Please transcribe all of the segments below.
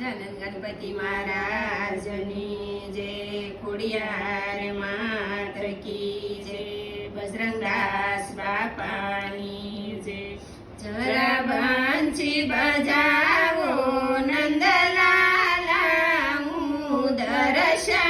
ગજાનન ગણપતિ મહારાજની જે ખોડિયાર માત્ર કી જે બજરંગદાસ બાપાની જે જરા બંછી બજાવો નંદલાલા હું દર્શન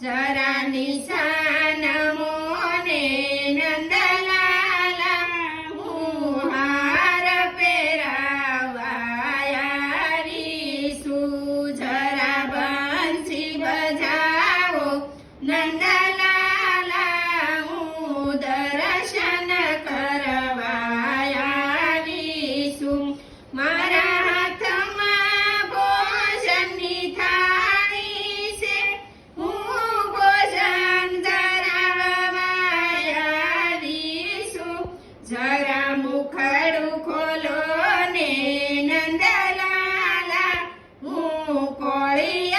જરા નિશાન મોને નંદલા Hey,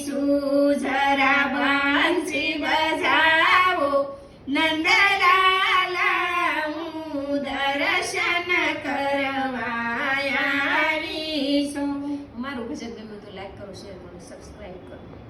सुझरा बांची बजाओ नंदलाला दर्शन करवाया सो અમારું ભજન ગમ્યું તો લાઈક કરો શેર કરો સબસ્ક્રાઈબ કરો